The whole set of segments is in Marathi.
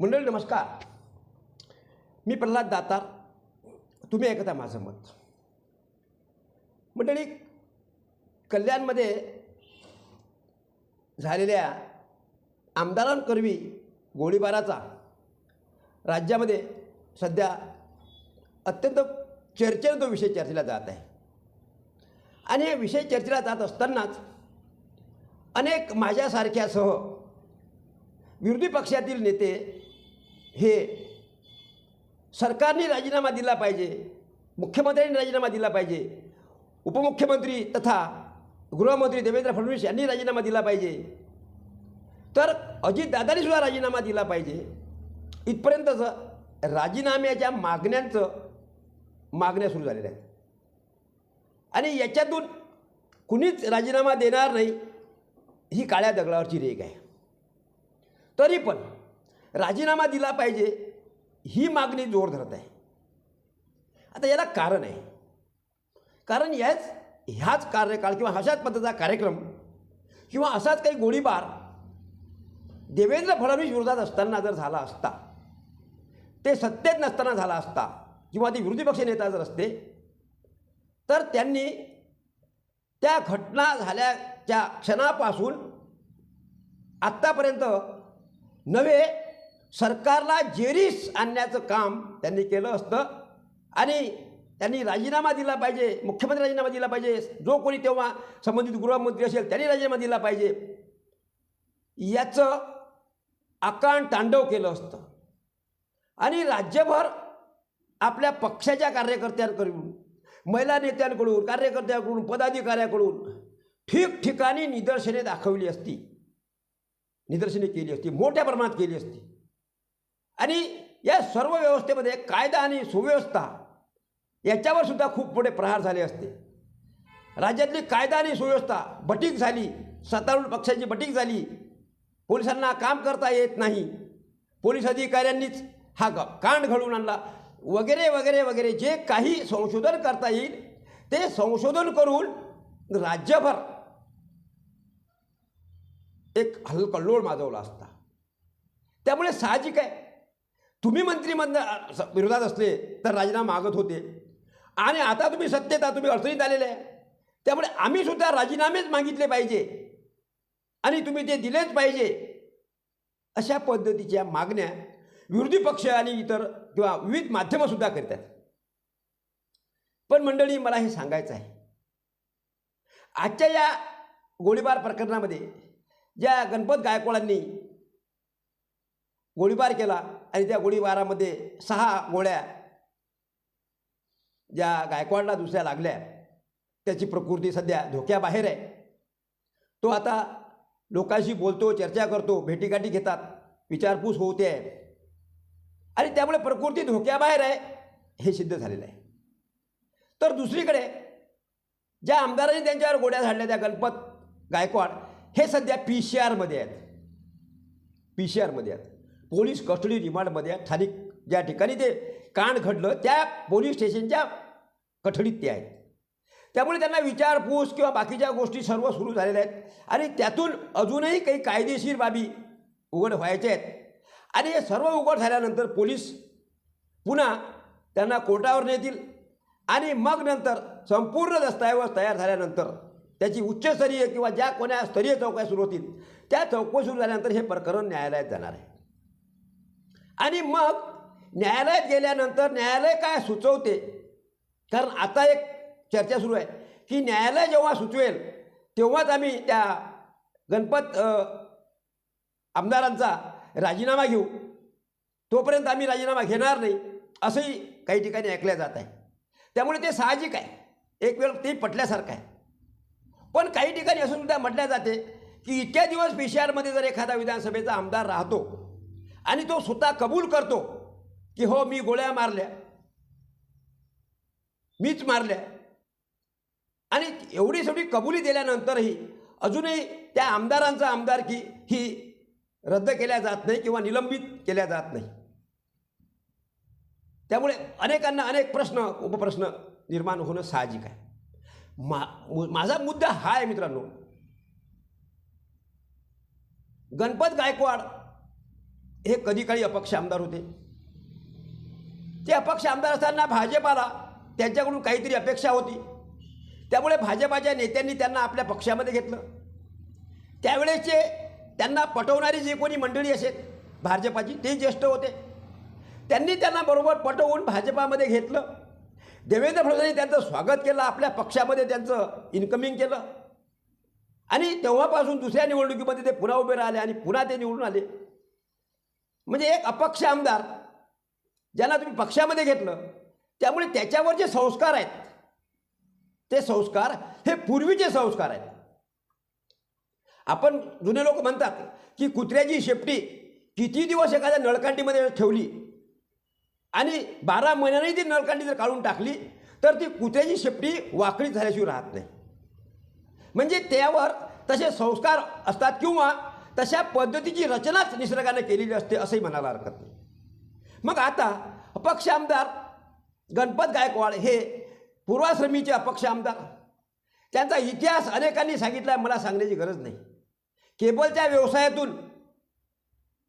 मंडळी नमस्कार. मी प्रल्हाद दातार. तुम्ही ऐकता माझं मत. मंडळी कल्याणमध्ये झालेल्या आमदारांकरवी गोळीबाराचा राज्यामध्ये सध्या अत्यंत चर्चेने तो विषय चर्चेला जात आहे. आणि हे विषय चर्चेला जात असतानाच अनेक माझ्यासारख्यासह विरोधी पक्षातील नेते हे सरकारने राजीनामा दिला पाहिजे मुख्यमंत्र्यांनी राजीनामा दिला पाहिजे उपमुख्यमंत्री तथा गृहमंत्री देवेंद्र फडणवीस यांनी राजीनामा दिला पाहिजे. तर अजितदादांनी सुद्धा राजीनामा दिला पाहिजे. इथपर्यंतच राजीनाम्याच्या मागण्यांचं मागण्या सुरू झालेल्या आहेत. आणि याच्यातून कुणीच राजीनामा देणार नाही ही काळ्या दगडावरची रेग आहे. तरी पण राजीनामा दिला पाहिजे ही मागणी जोर धरत आहे. आता याला कारण आहे. कारण याच ह्याच कार्यकाळ किंवा अशाच पद्धतीचा कार्यक्रम किंवा असाच काही गोळीबार देवेंद्र फडणवीस विरोधात असताना जर झाला असता ते सत्तेत नसताना झाला असता किंवा ते विरोधी पक्ष नेता जर असते तर त्यांनी त्या घटना झाल्याच्या क्षणापासून आत्तापर्यंत नव्हे सरकारला जेरीस आणण्याचं काम त्यांनी केलं असतं. आणि त्यांनी राजीनामा दिला पाहिजे मुख्यमंत्री राजीनामा दिला पाहिजे. जो कोणी तेव्हा संबंधित गृहमंत्री असेल त्यांनी राजीनामा दिला पाहिजे. याचं आकांड तांडव केलं असतं. आणि राज्यभर आपल्या पक्षाच्या कार्यकर्त्यांकडून महिला नेत्यांकडून कार्यकर्त्यांकडून पदाधिकाऱ्याकडून ठिकठिकाणी निदर्शने दाखवली असती. निदर्शने केली असती मोठ्या प्रमाणात केली असती. आणि या सर्व व्यवस्थेमध्ये कायदा आणि सुव्यवस्था याच्यावर सुद्धा खूप मोठे प्रहार झाले असते. राज्यातली कायदा आणि सुव्यवस्था बटीक झाली सत्तारूढ पक्षाची बटीक झाली. पोलिसांना काम करता येत नाही. पोलीस अधिकाऱ्यांनीच हा ग कांड घडवून आणला. वगैरे वगैरे वगैरे जे काही संशोधन करता येईल ते संशोधन करून राज्यभर एक हलकल्लोळ माजवला असता. त्यामुळे साहजिक आहे. तुम्ही मंत्रिमंडळ विरोधात असले तर राजीनामा मागत होते. आणि आता तुम्ही सत्तेत आहात तुम्ही अडचणीत आलेले आहे. त्यामुळे आम्ही सुद्धा राजीनामेच मागितले पाहिजे. आणि तुम्ही ते दिलेच पाहिजे. अशा पद्धतीच्या मागण्या विरोधी पक्ष आणि इतर किंवा विविध माध्यमंसुद्धा करतात. पण मंडळी मला हे सांगायचं आहे. आजच्या या गोळीबार प्रकरणामध्ये ज्या गणपत गायकवाडांनी गोळीबार केला आणि त्या गोळीबारामध्ये सहा गोळ्या ज्या गायकवाडला दुसऱ्या लागल्या. त्याची प्रकृती सध्या धोक्याबाहेर आहे. तो आता लोकांशी बोलतो चर्चा करतो भेटीगाठी घेतात विचारपूस होते. आहे आणि त्यामुळे प्रकृती धोक्याबाहेर आहे हे सिद्ध झालेलं आहे. तर दुसरीकडे ज्या आमदारांनी त्यांच्यावर गोळ्या झाडल्या त्या गणपत गायकवाड हे सध्या पी सी आरमध्ये आहेत. पी सी आरमध्ये आहेत. पोलीस कस्टडी रिमांडमध्ये स्थानिक ज्या ठिकाणी ते कांड घडलं त्या पोलीस स्टेशनच्या कठडीत ते आहेत. त्यामुळे त्यांना विचारपूस किंवा बाकीच्या गोष्टी सर्व सुरू झालेल्या आहेत. आणि त्यातून अजूनही काही कायदेशीर बाबी उघड व्हायच्या आहेत. आणि हे सर्व उघड झाल्यानंतर पोलीस पुन्हा त्यांना कोर्टावर नेतील. आणि मग नंतर संपूर्ण दस्तऐवज तयार झाल्यानंतर त्याची उच्चस्तरीय किंवा ज्या कोण्या स्तरीय चौकशा सुरू होतील त्या चौकशी सुरू झाल्यानंतर हे प्रकरण न्यायालयात जाणार आहे. आणि मग न्यायालयात गेल्यानंतर न्यायालय काय सुचवते? कारण आता एक चर्चा सुरू आहे की न्यायालय जेव्हा सुचवेल तेव्हाच आम्ही त्या गणपत आमदारांचा राजीनामा घेऊ. तोपर्यंत आम्ही राजीनामा घेणार नाही असंही काही ठिकाणी ऐकल्या जात आहे. त्यामुळे ते साहजिक आहे. एक वेळ ते पटल्यासारखं आहे. पण काही ठिकाणी असं सुद्धा म्हटल्या जाते की इतक्या दिवस पी सी आरमध्ये जर एखादा विधानसभेचा आमदार राहतो आणि तो स्वतः कबूल करतो की हो मी गोळ्या मारल्या. मीच मारल्या. आणि एवढी सगळी कबुली दिल्यानंतरही अजूनही त्या आमदारांचा आमदारकी ही रद्द केल्या जात नाही किंवा निलंबित केल्या जात नाही. त्यामुळे अनेकांना अनेक प्रश्न उपप्रश्न निर्माण होणं साहजिक आहे. मा माझा मुद्दा हा आहे मित्रांनो. गणपत गायकवाड हे कधी काळी अपक्ष आमदार होते? ते अपक्ष आमदार असताना भाजपाला त्यांच्याकडून काहीतरी अपेक्षा होती. त्यामुळे भाजपाच्या नेत्यांनी त्यांना आपल्या पक्षामध्ये घेतलं. त्यावेळेसचे त्यांना पटवणारी जी कोणी मंडळी असेल भाजपाची ते ज्येष्ठ होते. त्यांनी त्यांना बरोबर पटवून भाजपामध्ये घेतलं. देवेंद्र फडणवीसांनी त्यांचं स्वागत केलं आपल्या पक्षामध्ये त्यांचं इन्कमिंग केलं. आणि तेव्हापासून दुसऱ्या निवडणुकीमध्ये ते पुन्हा उभे राहिले आणि पुन्हा ते निवडून आले. म्हणजे एक अपक्ष आमदार ज्यांना तुम्ही पक्षामध्ये घेतलं त्यामुळे त्याच्यावर जे संस्कार आहेत ते संस्कार हे पूर्वीचे संस्कार आहेत. आपण जुने लोक म्हणतात की कुत्र्याची शेपटी किती दिवस एखाद्या नळकांडीमध्ये ठेवली आणि बारा महिन्यांनी ती नळकांडी जर काढून टाकली तर ती कुत्र्याची शेपटी वाकडी झाल्याशिवाय राहत नाही. म्हणजे त्यावर तसे संस्कार असतात किंवा तशा पद्धतीची रचनाच निसर्गाने केलेली असते असंही म्हणायला हरकत नाही. मग आता अपक्ष आमदार गणपत गायकवाड हे पूर्वाश्रमीचे अपक्ष आमदार. त्यांचा इतिहास अनेकांनी सांगितला आहे, मला सांगण्याची गरज नाही. केबलच्या व्यवसायातून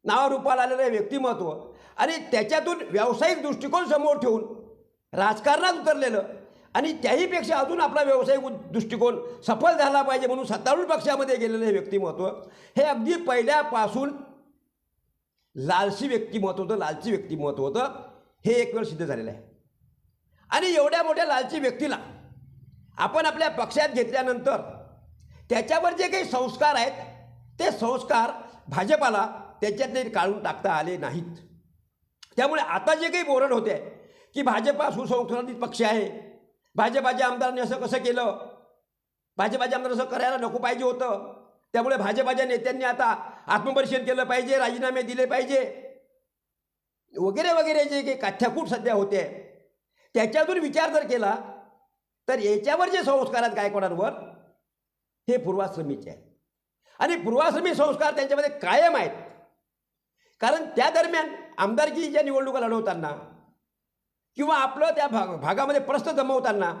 नावारूपाला आलेलं हे व्यक्तिमत्व. आणि त्याच्यातून व्यावसायिक दृष्टिकोन समोर ठेवून राजकारणात उतरलेलं आणि त्याहीपेक्षा अजून आपला व्यावसायिक दृष्टिकोन सफल झाला पाहिजे म्हणून सत्तारूढ पक्षामध्ये गेलेलं हे व्यक्तिमत्व हे अगदी पहिल्यापासून लालसी व्यक्तिमत्व होतं लालची व्यक्तिमत्व होतं हे एक वेळ सिद्ध झालेलं आहे. आणि एवढ्या मोठ्या लालची व्यक्तीला आपण आपल्या पक्षात घेतल्यानंतर त्याच्यावर जे काही संस्कार आहेत ते संस्कार भाजपाला त्याच्यातले काढून टाकता आले नाहीत. त्यामुळे आता जे काही बोरड होते की भाजपा सुसंस्कृत पक्ष आहे भाजपाच्या आमदारांनी असं कसं केलं? भाजपाच्या आमदार असं करायला नको पाहिजे होतं. त्यामुळे भाजपाच्या नेत्यांनी आता आत्मपरीक्षण केलं पाहिजे राजीनामे दिले पाहिजे. वगैरे वगैरे जे काही काथ्याकूट सध्या होते त्याच्यातून विचार जर केला तर याच्यावर जे संस्कार आहेत गायकवाडांवर हे पूर्वाश्रमीचे आहेत. आणि पूर्वाश्रमी संस्कार त्यांच्यामध्ये कायम आहेत. कारण त्या दरम्यान आमदारकीच्या निवडणुका लढवताना किंवा आपलं त्या भाग भागामध्ये प्रश्न जमवताना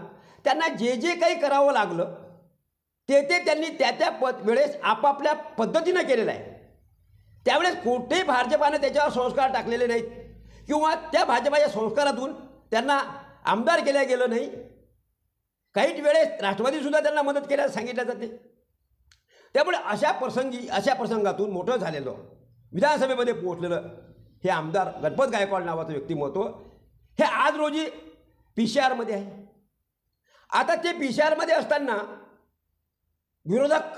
त्यांना जे जे काही करावं लागलं ते ते त्यांनी त्या त्या पद वेळेस आपापल्या पद्धतीनं केलेलं आहे. त्यावेळेस कुठेही भाजपानं त्याच्यावर संस्कार टाकलेले नाहीत. किंवा त्या भाजपाच्या संस्कारातून त्यांना आमदार केल्या गेलं नाही. काही वेळेस राष्ट्रवादीसुद्धा त्यांना मदत केल्यास सांगितलं जाते. त्यामुळे अशा प्रसंगी अशा प्रसंगातून मोठं झालेलं विधानसभेमध्ये पोहोचलेलं हे आमदार गणपत गायकवाड नावाचं व्यक्तिमत्व हे आज रोजी पी सी आरमध्ये आहे. आता ते पी सी आरमध्ये असताना विरोधक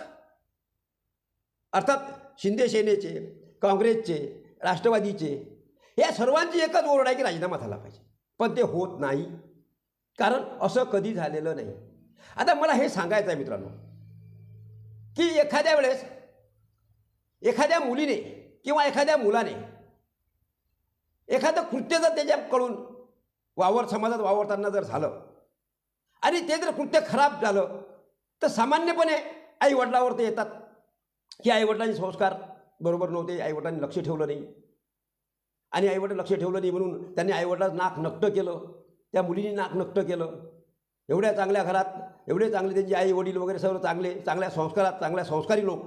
अर्थात शिंदे सेनेचे काँग्रेसचे राष्ट्रवादीचे या सर्वांची एकच ओरड आहे की राजीनामा झाला पाहिजे. पण ते होत नाही. कारण असं कधी झालेलं नाही. आता मला हे सांगायचं आहे मित्रांनो की एखाद्या वेळेस एखाद्या मुलीने किंवा एखाद्या मुलाने एखादं कृत्य जर त्याच्याकडून वावर समाजात वावरताना जर झालं आणि ते जर कृत्य खराब झालं तर सामान्यपणे आईवडिलावर ते येतात. की आईवडिलांचे संस्कार बरोबर नव्हते आईवडिलांनी लक्ष ठेवलं नाही. आणि आईवडील लक्ष ठेवलं नाही म्हणून त्यांनी आईवडिलांचं नाक नक्ट केलं त्या मुलीने नाक नक्ट केलं. एवढ्या चांगल्या घरात एवढे चांगले त्यांचे आई वडील वगैरे सर्व चांगले चांगल्या संस्कारात चांगल्या संस्कारी लोक.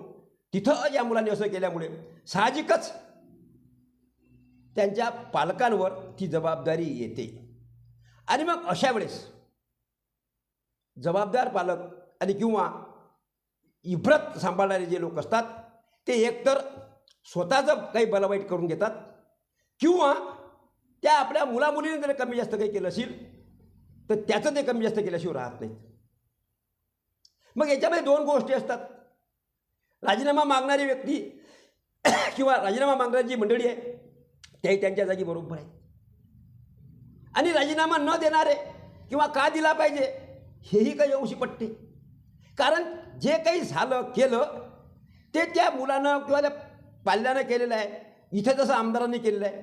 तिथं या मुलांनी असं केल्यामुळे साहजिकच त्यांच्या पालकांवर ती जबाबदारी येते. आणि मग अशा वेळेस जबाबदार पालक आणि किंवा इब्रत सांभाळणारे जे लोक असतात ते एकतर स्वतःचं काही बलवाईट करून घेतात किंवा त्या आपल्या मुलामुलीने जर कमी जास्त काही केलं असेल तर त्याचं ते कमी जास्त केल्याशिवाय राहत नाहीत. मग याच्यामध्ये दोन गोष्टी असतात. राजीनामा मागणारी व्यक्ती किंवा राजीनामा मागणारी जी मंडळी आहे त्याही त्यांच्या जागी बरोबर आहे. आणि राजीनामा न देणारे किंवा का दिला पाहिजे हेही काही अंशी पटते कारण जे काही झालं केलं ते त्या मुलानं किंवा त्या पाल्यानं केलेलं आहे. इथे जसं आमदारांनी केलेलं आहे.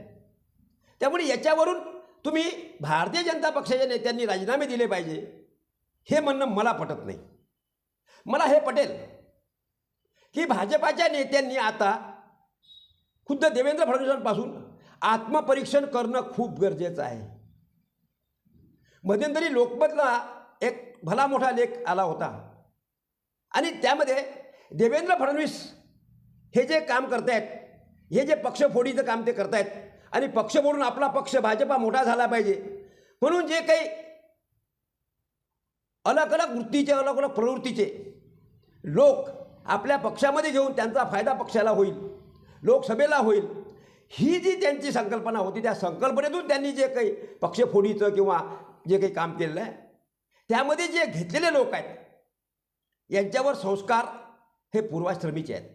त्यामुळे याच्यावरून तुम्ही भारतीय जनता पक्षाच्या नेत्यांनी राजीनामे दिले पाहिजे हे म्हणणं मला पटत नाही. मला हे पटेल की भाजपाच्या नेत्यांनी आता खुद्द देवेंद्र फडणवीसांपासून आत्मपरीक्षण करणं खूप गरजेचं आहे. मध्यंतरी लोकमतला एक भला मोठा लेख आला होता. आणि त्यामध्ये देवेंद्र फडणवीस हे जे काम करतायत हे जे पक्षफोडीचं काम ते करतायत आणि पक्ष फोडून आपला पक्ष भाजपा मोठा झाला पाहिजे म्हणून जे काही अलग अलग वृत्तीचे अलग अलग प्रवृत्तीचे लोक आपल्या पक्षामध्ये घेऊन त्यांचा फायदा पक्षाला होईल लोकसभेला होईल ही जी त्यांची संकल्पना होती त्या संकल्पनेतून त्यांनी जे काही पक्षफोडीचं किंवा जे काही काम केलेलं आहे त्यामध्ये जे घेतलेले लोक आहेत यांच्यावर संस्कार हे पूर्वाश्रमीचे आहेत.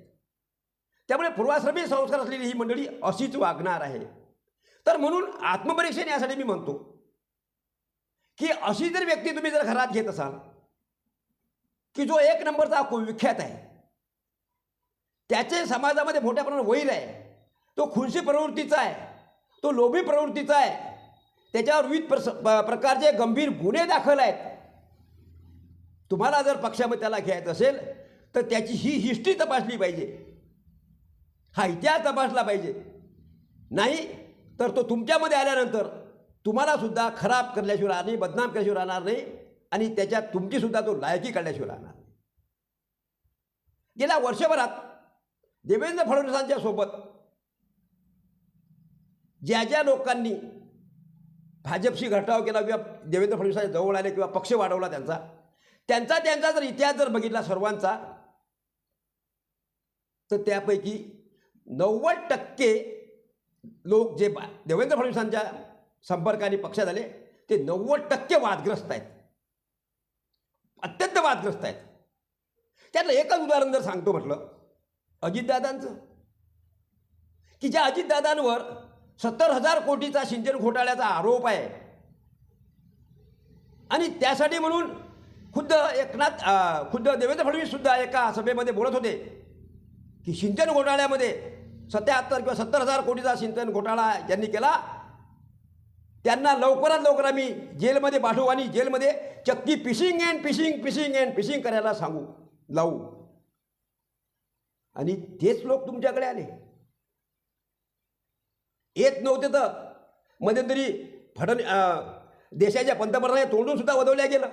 त्यामुळे पूर्वाश्रमी संस्कार असलेली ही मंडळी अशीच वागणार आहे. तर म्हणून आत्मपरीक्षण यासाठी मी म्हणतो की अशी जर व्यक्ती तुम्ही जर घरात घेत असाल की जो एक नंबरचा कुविख्यात आहे त्याचे समाजामध्ये मोठ्या प्रमाणात वैर आहे तो खुनशी प्रवृत्तीचा आहे तो लोभी प्रवृत्तीचा आहे त्याच्यावर विविध प्रस प्रकारचे गंभीर गुन्हे दाखल आहेत. तुम्हाला जर पक्षामध्ये त्याला घ्यायचं असेल तर त्याची ही हिस्ट्री तपासली पाहिजे. हा इतिहास तपासला पाहिजे. नाही तर तो तुमच्यामध्ये आल्यानंतर तुम्हालासुद्धा खराब करल्याशिवाय राहणार नाही बदनाम केल्याशिवाय राहणार नाही आणि त्याच्यात तुमचीसुद्धा तो लायकी काढल्याशिवाय राहणार नाही. गेल्या वर्षभरात देवेंद्र फडणवीसांच्या सोबत ज्या ज्या लोकांनी भाजपशी घटाव केला किंवा देवेंद्र फडणवीसांच्या जवळ आले किंवा पक्ष वाढवला त्यांचा. त्यांचा त्यांचा जर इतिहास जर बघितला सर्वांचा तर त्यापैकी नव्वद टक्के लोक जे बा- देवेंद्र फडणवीसांच्या संपर्काने पक्षात आले ते नव्वद टक्के वादग्रस्त आहेत. अत्यंत वादग्रस्त आहेत. त्यातलं एकच उदाहरण जर सांगतो म्हटलं अजितदादांचं. की ज्या अजितदादांवर सत्तर हजार कोटीचा सिंचन घोटाळ्याचा आरोप आहे. आणि त्यासाठी म्हणून खुद्द एकनाथ खुद्द देवेंद्र फडणवीस सुद्धा एका सभेमध्ये बोलत होते की सिंचन घोटाळ्यामध्ये सत्याहत्तर किंवा सत्तर हजार कोटीचा सिंचन घोटाळा ज्यांनी केला त्यांना लवकरात लवकर आम्ही जेलमध्ये पाठवू आणि जेलमध्ये चक्की पिशिंग अँड पिशिंग पिशिंग अँड पिशिंग करायला सांगू लावू. आणि तेच लोक तुमच्याकडे आले. येत नव्हते तर. मध्यंतरी फडण देशाच्या पंतप्रधानाने तोंडून सुद्धा वदवल्या गेलं.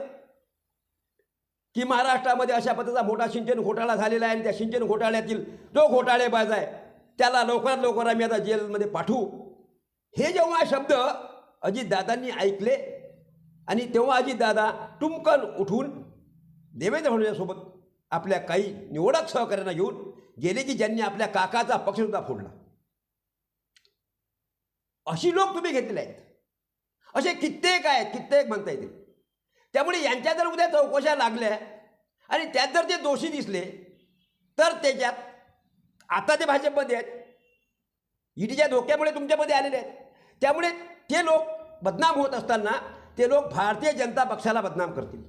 की महाराष्ट्रामध्ये अशा पद्धतीचा मोठा सिंचन घोटाळा झालेला आहे आणि त्या सिंचन घोटाळ्यातील जो घोटाळेबाज आहे त्याला लवकरात लवकर आम्ही आता जेलमध्ये पाठवू. हे जेव्हा शब्द अजितदादांनी ऐकले आणि तेव्हा अजितदादा टुमकन उठून देवेंद्र फडणवीसांसोबत आपल्या काही निवडक सहकार्यांना घेऊन गेले की ज्यांनी आपल्या काकाचा पक्षसुद्धा फोडला. अशी लोक तुम्ही घेतले आहेत. असे कित्येक आहेत कित्येक म्हणता येतील. त्यामुळे यांच्या जर उद्या चौकशा लागल्या आणि त्यात जर ते दोषी दिसले तर त्याच्यात आता ते भाजपमध्ये आहेत. ईडीच्या धोक्यामुळे तुमच्यामध्ये आलेले आहेत. त्यामुळे ते लोक बदनाम होत असताना ते लोक भारतीय जनता पक्षाला बदनाम करतील.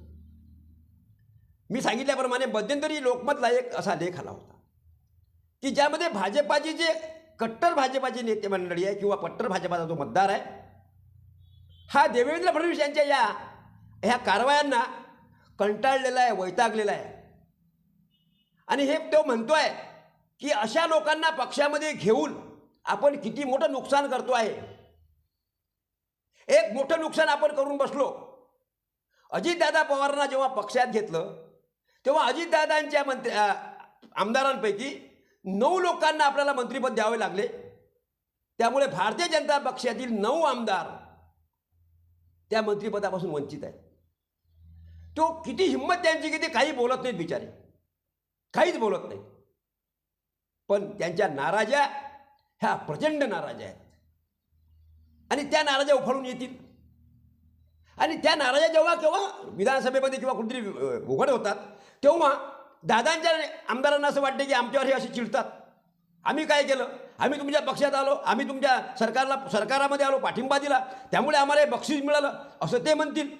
मी सांगितल्याप्रमाणे मध्यंतरी लोकमतला एक असा लेख आला होता की ज्यामध्ये भाजपाची जे कट्टर भाजपाचे नेते मंडळी आहे किंवा कट्टर भाजपाचा जो मतदार आहे हा देवेंद्र फडणवीस यांच्या या ह्या कारवायांना कंटाळलेला आहे वैतागलेला आहे. आणि हे तो म्हणतो आहे की अशा लोकांना पक्षामध्ये घेऊन आपण किती मोठं नुकसान करतो आहे. एक मोठं नुकसान आपण करून बसलो. अजितदादा पवारांना जेव्हा पक्षात घेतलं तेव्हा अजितदादांच्या मंत्री आमदारांपैकी नऊ लोकांना आपल्याला मंत्रिपद द्यावे लागले. त्यामुळे भारतीय जनता पक्षातील नऊ आमदार त्या मंत्रिपदापासून वंचित आहेत. तो किती हिंमत त्यांची की ते काही बोलत नाहीत बिचारे. काहीच बोलत नाही पण त्यांच्या नाराज्या ह्या प्रचंड नाराज्या आहेत. आणि त्या नाराज्या उफाळून येतील. आणि त्या नाराज्या जेव्हा केव्हा विधानसभेमध्ये किंवा कुठेतरी उघड होतात तेव्हा दादांच्या आमदारांना असं वाटते की आमच्यावर हे असे चिडतात. आम्ही काय केलं? आम्ही तुमच्या पक्षात आलो आम्ही तुमच्या सरकारला सरकारामध्ये आलो पाठिंबा दिला. त्यामुळे आम्हाला हे बक्षीस मिळालं असं ते म्हणतील.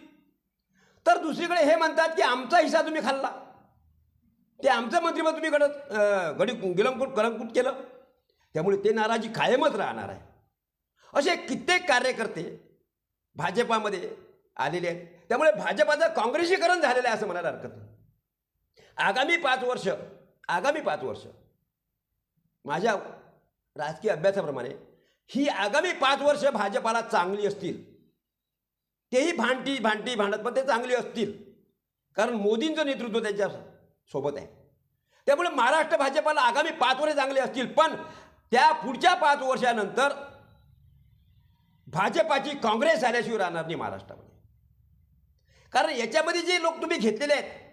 तर दुसरीकडे हे म्हणतात की आमचा हिस्सा तुम्ही खाल्ला. ते आमचं मंत्रिपद तुम्ही गडत गडी गिलंकूट कलंकूट केलं. त्यामुळे ते नाराजी कायमच राहणार आहे. असे कित्येक कार्यकर्ते भाजपामध्ये आलेले आहेत. त्यामुळे भाजपाचं काँग्रेसीकरण झालेलं आहे असं म्हणायला हरकत नाही. आगामी पाच वर्ष आगामी पाच वर्ष माझ्या राजकीय अभ्यासाप्रमाणे ही आगामी पाच वर्ष भाजपाला चांगली असतील. तेही भांडती भांडती भांडत पण ते चांगली असतील. कारण मोदींचं नेतृत्व त्यांच्यासोबत आहे. त्यामुळे महाराष्ट्र भाजपाला आगामी पाच वर्ष चांगले असतील पण त्या पुढच्या पाच वर्षानंतर भाजपाची काँग्रेस आल्याशिवाय राहणार नाही महाराष्ट्रामध्ये. कारण याच्यामध्ये जे लोक तुम्ही घेतलेले आहेत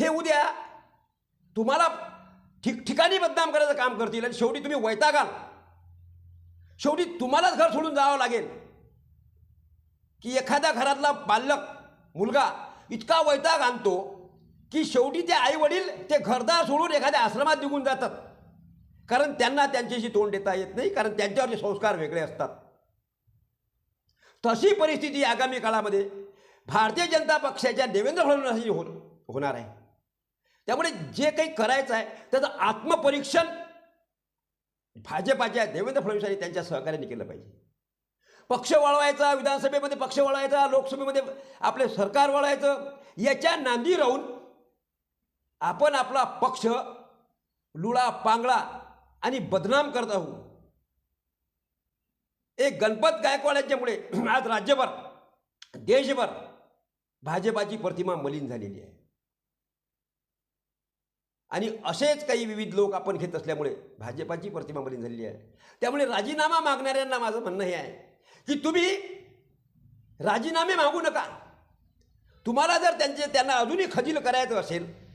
हे उद्या तुम्हाला ठिकठिकाणी बदनाम करायचं काम करतील आणि शेवटी तुम्ही वैतागाल शेवटी तुम्हालाच घर सोडून जावं लागेल. की एखाद्या घरातला बालक मुलगा इतका वैताग आणतो की शेवटी ते आई वडील ते घरदार सोडून एखाद्या आश्रमात निघून जातात. कारण त्यांना त्यांच्याशी तोंड देता येत नाही कारण त्यांच्यावरचे संस्कार वेगळे असतात. तशी परिस्थिती आगामी काळामध्ये भारतीय जनता पक्षाच्या देवेंद्र फडणवीस हो होणार आहे. त्यामुळे जे काही करायचं आहे त्याचं आत्मपरीक्षण भाजपाच्या देवेंद्र फडणवीस आणि त्यांच्या सहकार्याने केलं पाहिजे. पक्ष वळवायचा विधानसभेमध्ये पक्ष वळवायचा लोकसभेमध्ये आपले सरकार वळवायचं याच्या नांदी राहून आपण आपला पक्ष लुळा पांगळा आणि बदनाम करत आहोत. एक गणपत गायकवाड यांच्यामुळे आज राज्यभर देशभर भाजपाची प्रतिमा मलिन झालेली आहे. आणि असेच काही विविध लोक आपण घेत असल्यामुळे भाजपाची प्रतिमा मलिन झालेली आहे. त्यामुळे राजीनामा मागणाऱ्यांना माझं म्हणणं हे आहे की तुम्ही राजीनामे मागू नका. तुम्हाला जर त्यांचे त्यांना अजूनही खजील करायचं असेल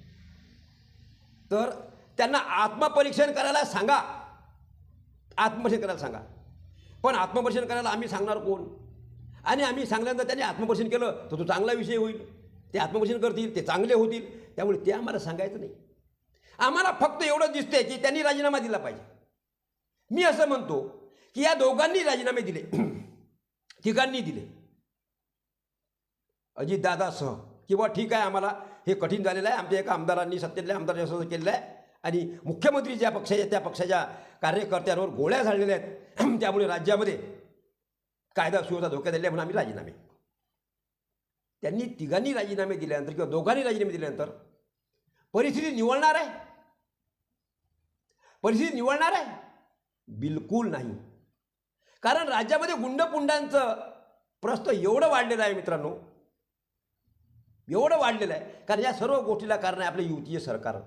तर त्यांना आत्मपरीक्षण करायला सांगा. आत्मपरीक्षण करायला सांगा. पण आत्मपरीक्षण करायला आम्ही सांगणार कोण? आणि आम्ही सांगल्यानंतर त्यांनी आत्मपरीक्षण केलं तर तो चांगला विषय होईल. ते आत्मपरीक्षण करतील ते चांगले होतील. त्यामुळे ते आम्हाला सांगायचं नाही. आम्हाला फक्त एवढं दिसतंय की त्यांनी राजीनामा दिला पाहिजे. मी असं म्हणतो की या दोघांनी राजीनामे दिले. तिघांनी दिले. अजितदादासह किंवा ठीक आहे आम्हाला हे कठीण झालेलं आहे. आमच्या एका आमदारांनी सत्तेतल्या आमदारांनी असं केलेलं आहे. आणि मुख्यमंत्री ज्या पक्षाच्या त्या पक्षाच्या कार्यकर्त्यांवर गोळ्या झालेल्या आहेत. त्यामुळे राज्यामध्ये कायदा सुव्यवस्था धोक्यात आली आहे म्हणून आम्ही राजीनामे. त्यांनी तिघांनी राजीनामे दिल्यानंतर किंवा दोघांनी राजीनामे दिल्यानंतर परिस्थिती निवडणार आहे. परिस्थिती निवळणार आहे? बिलकुल नाही. कारण राज्यामध्ये गुंडपुंडांचं प्रस्त एवढं वाढलेलं आहे मित्रांनो. एवढं वाढलेलं आहे. कारण या सर्व गोष्टीला कारण आहे आपलं युतीय सरकार.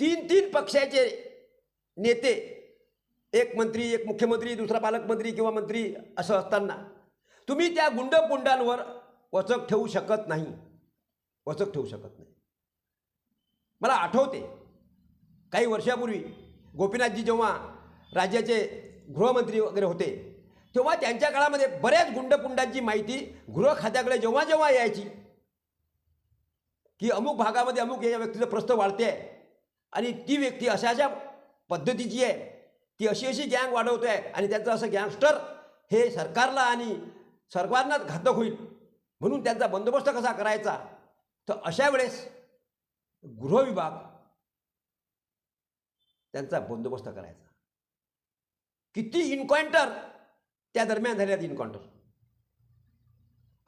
तीन तीन पक्षाचे नेते एक मंत्री एक मुख्यमंत्री दुसरा पालकमंत्री किंवा मंत्री असं असताना तुम्ही त्या गुंडपुंडांवर वचक ठेवू शकत नाही. वचक ठेवू शकत नाही. मला आठवते काही वर्षापूर्वी गोपीनाथजी जेव्हा राज्याचे गृहमंत्री वगैरे होते तेव्हा त्यांच्या काळामध्ये बऱ्याच गुंडपुंडांची माहिती गृह खात्याकडे जेव्हा जेव्हा यायची की अमुक भागामध्ये अमुक या व्यक्तीचं प्रस्त वाढते आहे आणि ती व्यक्ती अशा अशा पद्धतीची आहे ती अशी अशी गँग वाढवते आहे आणि त्यांचं असं गँगस्टर हे सरकारला आणि सर्वांनाच घातक होईल म्हणून त्यांचा बंदोबस्त कसा करायचा? तर अशा वेळेस गृह विभाग त्यांचा बंदोबस्त करायचा. किती इन्काउंटर त्या दरम्यान झाल्यात इन्काउंटर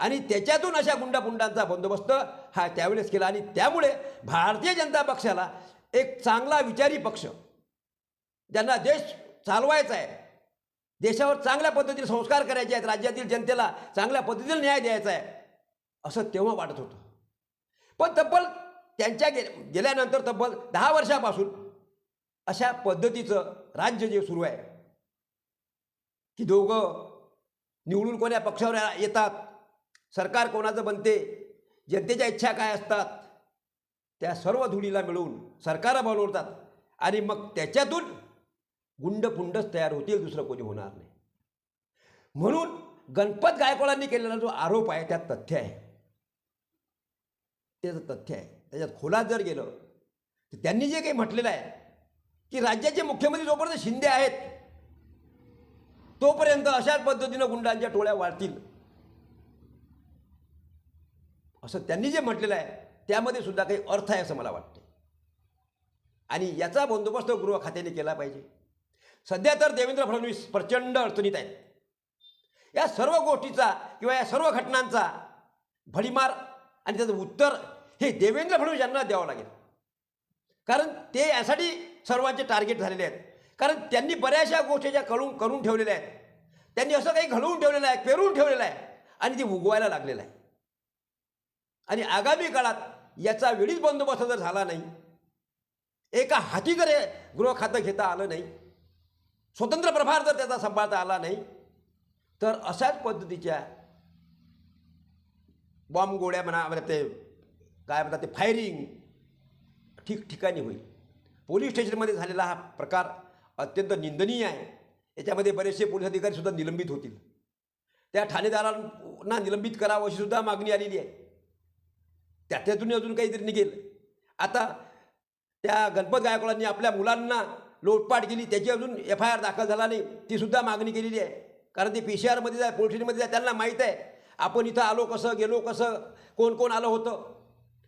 आणि त्याच्यातून अशा गुंडापुंडांचा बंदोबस्त हा त्यावेळेस केला आणि त्यामुळे भारतीय जनता पक्षाला एक चांगला विचारी पक्ष ज्यांना देश चालवायचा आहे देशावर चांगल्या पद्धतीने संस्कार करायचे आहेत राज्यातील जनतेला चांगल्या पद्धतीने न्याय द्यायचा आहे असं तेव्हा वाटत होतं. पण तब्बल त्यांच्या गे गेल्यानंतर तब्बल दहा वर्षापासून अशा पद्धतीचं राज्य जे सुरू आहे की दोघं निवडून कोण्या पक्षावर येतात सरकार कोणाचं बनते जनतेच्या इच्छा काय असतात त्या सर्व धुळीला मिळवून सरकारं बनवतात आणि मग त्याच्यातून गुंडपुंडच तयार होतील दुसरं कोणी होणार नाही. म्हणून गणपत गायकवाडांनी केलेला जो आरोप आहे त्यात तथ्य आहे. त्याचं तथ्य आहे. त्याच्यात खोलात जर गेलं तर त्यांनी जे काही म्हटलेलं आहे की राज्याचे मुख्यमंत्री जोपर्यंत शिंदे आहेत तोपर्यंत अशाच पद्धतीनं गुंडांच्या टोळ्या वाढतील. असं त्यांनी जे म्हटलेलं आहे त्यामध्ये सुद्धा काही अर्थ आहे असं मला वाटते आणि याचा बंदोबस्त गृह खात्याने केला पाहिजे. सध्या तर देवेंद्र फडणवीस प्रचंड अडचणीत आहेत. या सर्व गोष्टीचा किंवा या सर्व घटनांचा भडीमार आणि त्याचं उत्तर हे देवेंद्र फडणवीस यांना द्यावं लागेल. कारण ते यासाठी सर्वांचे टार्गेट झालेले आहेत. कारण त्यांनी बऱ्याचशा गोष्टीच्या कळून करून ठेवलेल्या आहेत. त्यांनी असं काही घडवून ठेवलेलं आहे पेरून ठेवलेलं आहे. आणि ते उगवायला लागलेलं आहे. आणि आगामी काळात याचा वेळीच बंदोबस्त जर झाला नाही एका हाती जर गृह खातं घेता आलं नाही स्वतंत्र प्रभार जर त्याचा सांभाळता आला नाही तर अशाच पद्धतीच्या बॉम्ब गोळ्या म्हणा ते काय म्हणतात ते फायरिंग ठिकठिकाणी होईल. पोलीस स्टेशनमध्ये झालेला हा प्रकार अत्यंत निंदनीय आहे. याच्यामध्ये बरेचसे पोलीस अधिकारीसुद्धा निलंबित होतील. त्या ठाणेदारांना निलंबित करावं अशी सुद्धा मागणी आलेली आहे. त्याच्यातून अजून काहीतरी निघेल. आता त्या गणपत गायकवाडांनी आपल्या मुलांना लोटपाट केली त्याची अजून एफ आय आर दाखल झाला नाही ती सुद्धा मागणी केलेली आहे. कारण ते पी सी आरमध्ये जाय पोलीस स्टेशनमध्ये जाय त्यांना माहीत आहे. आपण इथं आलो कसं गेलो कसं कोण कोण आलं होतं?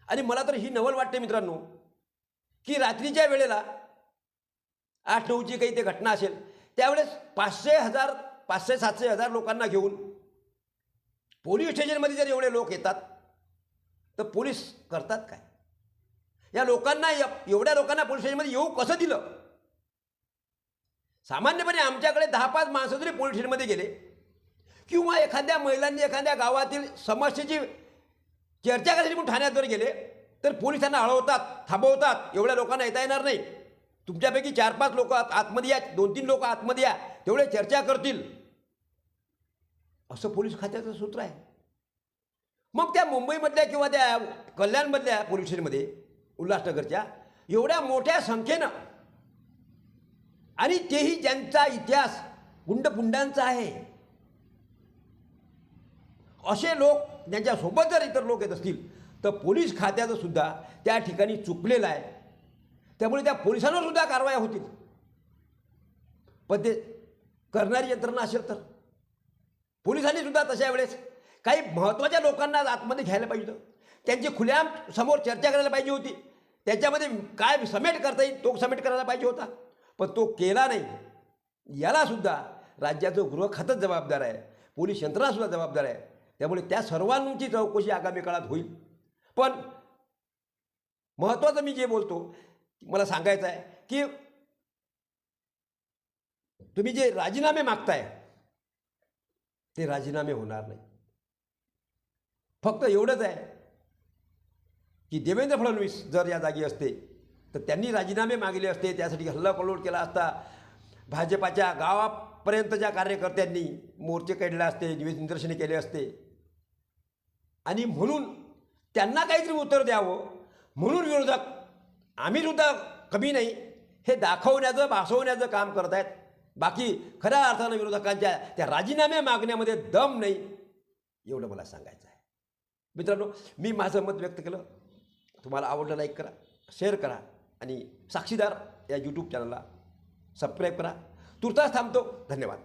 आणि मला तर ही नवल वाटते मित्रांनो की रात्रीच्या वेळेला आठ नऊची काही ते घटना असेल त्यावेळेस पाचशे हजार पाचशे सातशे हजार लोकांना घेऊन पोलीस स्टेशनमध्ये जर एवढे लोक येतात तर पोलीस करतात काय? या लोकांना एवढ्या लोकांना पोलीस स्टेशनमध्ये येऊ कसं दिलं? सामान्यपणे आमच्याकडे दहा पाच माणसं जरी पोलीस स्टेशनमध्ये गेले किंवा एखाद्या महिलांनी एखाद्या गावातील समस्येची चर्चा करायची म्हणून ठाण्यात जर गेले तर पोलीस त्यांना हळवतात थांबवतात. एवढ्या लोकांना येता येणार नाही. तुमच्यापैकी चार पाच लोक आत आतमध्ये या दोन तीन लोक आतमध्ये या. तेवढे चर्चा करतील. असं पोलीस खात्याचं सूत्र आहे. मग त्या मुंबईमधल्या किंवा त्या कल्याणमधल्या पोलीस स्टेशनमध्ये उल्हासनगरच्या एवढ्या मोठ्या संख्येनं आणि तेही ज्यांचा इतिहास गुंडपुंडांचा आहे. असे लोक ज्यांच्यासोबत जर इतर लोक येत असतील तर पोलीस खात्याचं सुद्धा त्या ठिकाणी चुकलेलं आहे. त्यामुळे त्या पोलिसांवर सुद्धा कारवाया होतील पण ते करणारी यंत्रणा असेल तर. पोलिसांनी सुद्धा तशा वेळेस काही महत्त्वाच्या लोकांना आतमध्ये घ्यायला पाहिजे होतं. त्यांची खुल्या समोर चर्चा करायला पाहिजे होती. त्याच्यामध्ये काय समेट करता येईल तो समेट करायला पाहिजे होता. पण तो केला नाही. यालासुद्धा राज्याचं गृह खातंच जबाबदार आहे. पोलीस यंत्रणासुद्धा जबाबदार आहे. त्यामुळे त्या सर्वांची चौकशी आगामी काळात होईल. पण महत्त्वाचं मी जे बोलतो मला सांगायचं आहे की तुम्ही जे राजीनामे मागताय ते राजीनामे होणार नाही. फक्त एवढंच आहे की देवेंद्र फडणवीस जर या जागी असते तर त्यांनी राजीनामे मागले असते त्यासाठी हल्लाकल्लोळ केला असता. भाजपाच्या गावापर्यंतच्या कार्यकर्त्यांनी मोर्चे काढले असते निवेदन निदर्शने केले असते. आणि म्हणून त्यांना काहीतरी उत्तर द्यावं. म्हणून विरोधक आम्ही सुद्धा कमी नाही. हे दाखवण्याचं भासवण्याचं काम करत आहेत बाकी खऱ्या अर्थानं विरोधकांच्या त्या राजीनामे मागण्यामध्ये दम नाही. एवढं मला सांगायचं आहे. मित्रांनो मी माझं मत व्यक्त केलं. तुम्हाला आवडलं लाईक करा शेअर करा आणि साक्षीदार या यूट्यूब चॅनलला सबस्क्राईब करा. तुर्तास थांबतो. धन्यवाद.